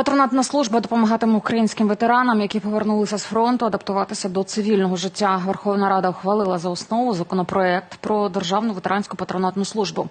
Патронатна служба допомагатиме українським ветеранам, які повернулися з фронту, адаптуватися до цивільного життя. Верховна Рада ухвалила за основу законопроект про державну ветеранську патронатну службу.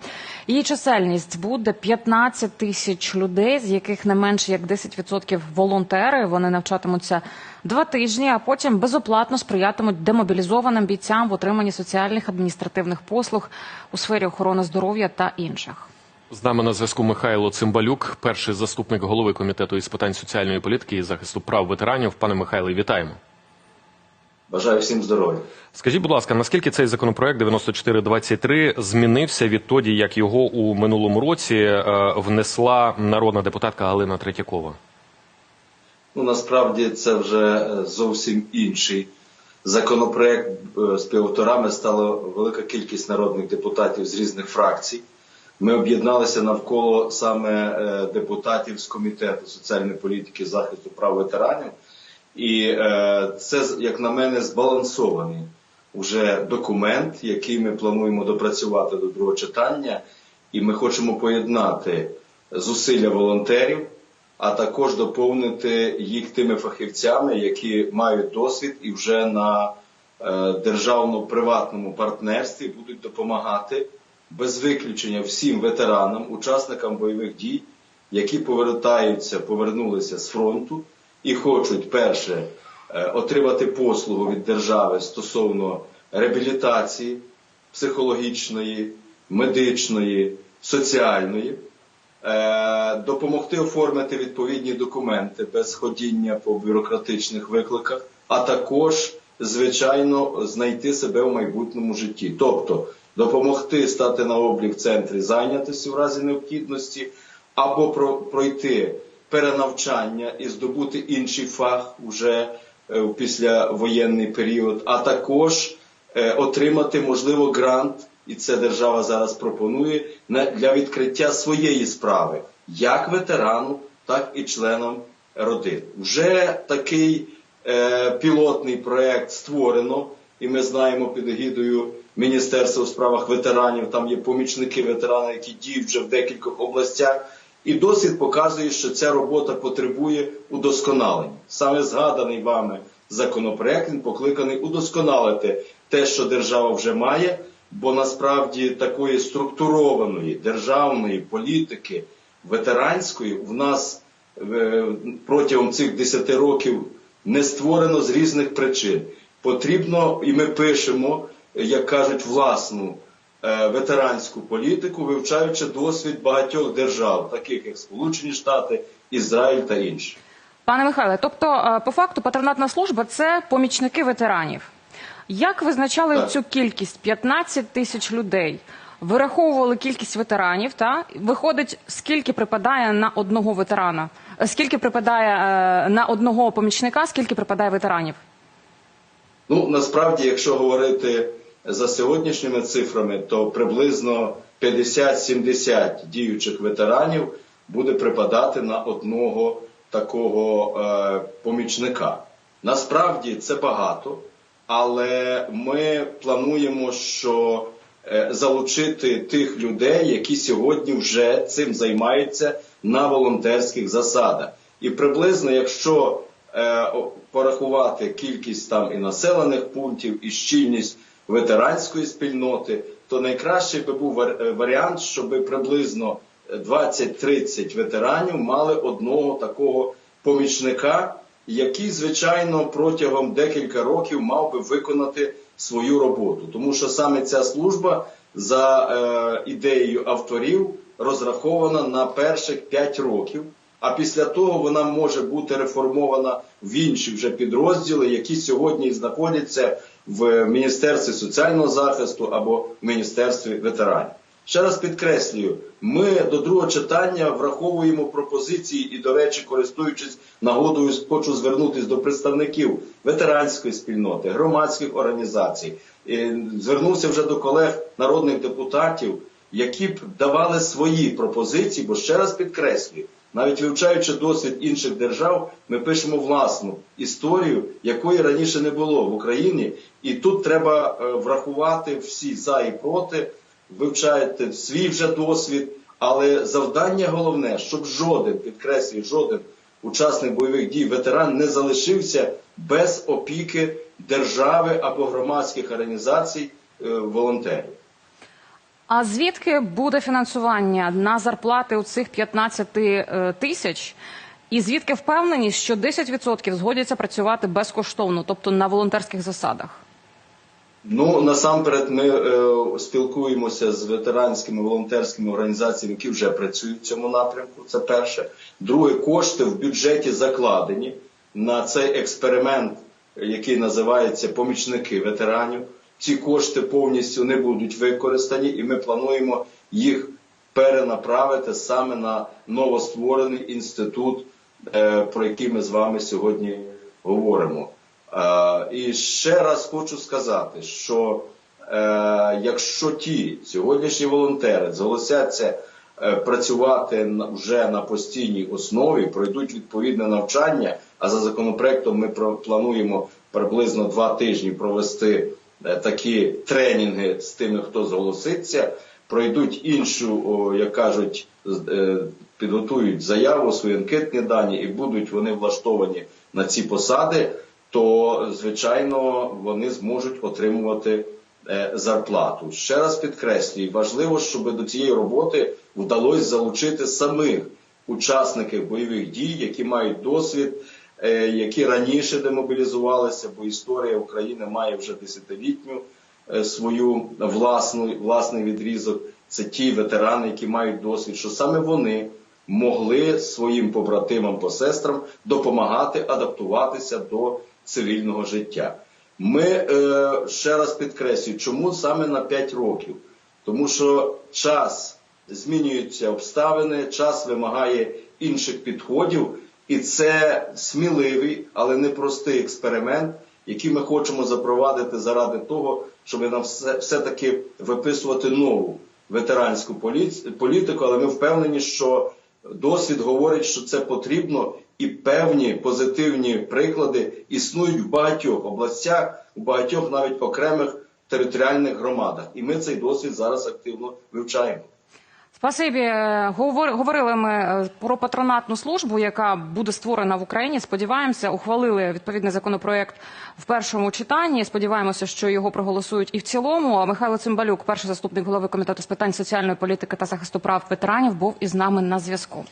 Її чисельність буде 15 тисяч людей, з яких не менше як 10% волонтери. Вони навчатимуться два тижні, а потім безоплатно сприятимуть демобілізованим бійцям в отриманні соціальних адміністративних послуг у сфері охорони здоров'я та інших. З нами на зв'язку Михайло Цимбалюк, перший заступник голови комітету із питань соціальної політики і захисту прав ветеранів. Пане Михайле, вітаємо. Бажаю всім здоров'я. Скажіть, будь ласка, наскільки цей законопроект 9423 змінився відтоді, як його у минулому році е, внесла народна депутатка Галина Третьякова? Ну насправді це вже е, зовсім інший законопроект. Е, Співавторами стала велика кількість народних депутатів з різних фракцій. Ми об'єдналися навколо саме е, депутатів з комітету соціальної політики захисту прав ветеранів, і е, це, як на мене, збалансований уже документ, який ми плануємо допрацювати до другого читання, і ми хочемо поєднати зусилля волонтерів, а також доповнити їх тими фахівцями, які мають досвід і вже на е, державно-приватному партнерстві будуть допомагати без виключення всім ветеранам, учасникам бойових дій, які повертаються, повернулися з фронту і хочуть перше е, отримати послугу від держави стосовно реабілітації психологічної, медичної, соціальної. Е, Допомогти оформити відповідні документи без ходіння по бюрократичних викликах, а також, звичайно, знайти себе в майбутньому житті. Тобто допомогти стати на облік в центрі зайнятості в разі необхідності, або про, пройти перенавчання і здобути інший фах уже е, в післявоєнний період, а також е, отримати, можливо, грант, і це держава зараз пропонує для відкриття своєї справи, як ветерану, так і членам родин. Вже такий е, пілотний проект створено, і ми знаємо під егідою Міністерства у справах ветеранів. Там є помічники ветерана, які діють вже в декількох областях. І досвід показує, що ця робота потребує удосконалення. Саме згаданий вами законопроект він покликаний удосконалити те, що держава вже має, бо насправді такої структурованої державної політики ветеранської в нас е, протягом цих 10 років не створено з різних причин. Потрібно, і ми пишемо, як кажуть, власну е, ветеранську політику, вивчаючи досвід багатьох держав, таких як Сполучені Штати, Ізраїль та інші. Пане Михайле, тобто, е, по факту, патронатна служба це помічники ветеранів. Як визначали Так. цю кількість 15 тисяч людей? Вираховували кількість ветеранів, та виходить, скільки припадає на одного ветерана? Е, Скільки припадає на одного помічника, скільки припадає ветеранів? Ну насправді, якщо говорити за сьогоднішніми цифрами, то приблизно 50-70 діючих ветеранів буде припадати на одного такого е, помічника. Насправді це багато, але ми плануємо, що е, залучити тих людей, які сьогодні вже цим займаються на волонтерських засадах. І приблизно, якщо е, порахувати кількість там і населених пунктів, і щільність ветеранської спільноти, то найкращий би був е, варіант, щоб приблизно 20-30 ветеранів мали одного такого помічника, який, звичайно, протягом декілька років мав би виконати свою роботу. Тому що саме ця служба за е, ідеєю авторів розрахована на перших 5 років. А після того вона може бути реформована в інші вже підрозділи, які сьогодні знаходяться в Міністерстві соціального захисту або в Міністерстві ветеранів. Ще раз підкреслюю, ми до другого читання враховуємо пропозиції і, до речі, користуючись нагодою, хочу звернутися до представників ветеранської спільноти, громадських організацій. Звернувся вже до колег народних депутатів, які б давали свої пропозиції, бо ще раз підкреслюю, навіть вивчаючи досвід інших держав, ми пишемо власну історію, якої раніше не було в Україні, і тут треба е, врахувати всі за і проти, вивчаєте свій вже досвід, але завдання головне, щоб жоден, підкреслюю, жоден учасник бойових дій, ветеран не залишився без опіки держави або громадських організацій е, волонтерів. А звідки буде фінансування на зарплати у цих 15 е, тисяч? І звідки впевненість, що 10% згодяться працювати безкоштовно, тобто на волонтерських засадах? Ну насамперед, ми е, спілкуємося з ветеранськими волонтерськими організаціями, які вже працюють в цьому напрямку. Це перше. Друге, кошти в бюджеті закладені на цей експеримент, який називається Помічники ветеранів. Ці кошти повністю не будуть використані, і ми плануємо їх перенаправити саме на новостворений інститут, е, про який ми з вами сьогодні говоримо. Е, І ще раз хочу сказати, що е, якщо ті сьогоднішні волонтери зголосяться працювати вже на постійній основі, пройдуть відповідне навчання, а за законопроектом ми плануємо приблизно два тижні провести такі тренінги з тими, хто зголоситься, пройдуть іншу, як кажуть, е, підготують заяву, свої анкетні дані і будуть вони влаштовані на ці посади, то звичайно вони зможуть отримувати е, зарплату. Ще раз підкреслюю, важливо, щоб до цієї роботи вдалося залучити самих учасників бойових дій, які мають досвід, е, які раніше демобілізувалися, бо історія України має вже десятилітню е, свою власну власний відрізок. Це ті ветерани, які мають досвід, що саме вони могли своїм побратимам по сестрам допомагати адаптуватися до цивільного життя. Ми е, ще раз підкреслюю, чому саме на 5 років? Тому що час змінюються обставини, час вимагає інших підходів, і це сміливий, але непростий експеримент, який ми хочемо запровадити заради того, щоб нам все, все-таки виписувати нову ветеранську полі- політику, але ми впевнені, що досвід говорить, що це потрібно, і певні позитивні приклади існують в багатьох областях, у багатьох навіть окремих територіальних громадах. І ми цей досвід зараз активно вивчаємо. Спасибі. Е, Говор- Говорили ми е, про патронатну службу, яка буде створена в Україні. Сподіваємося, ухвалили відповідний законопроект в першому читанні. Сподіваємося, що його проголосують і в цілому. А Михайло Цимбалюк, перший заступник голови комітету з питань соціальної політики та захисту прав ветеранів, був із нами на зв'язку.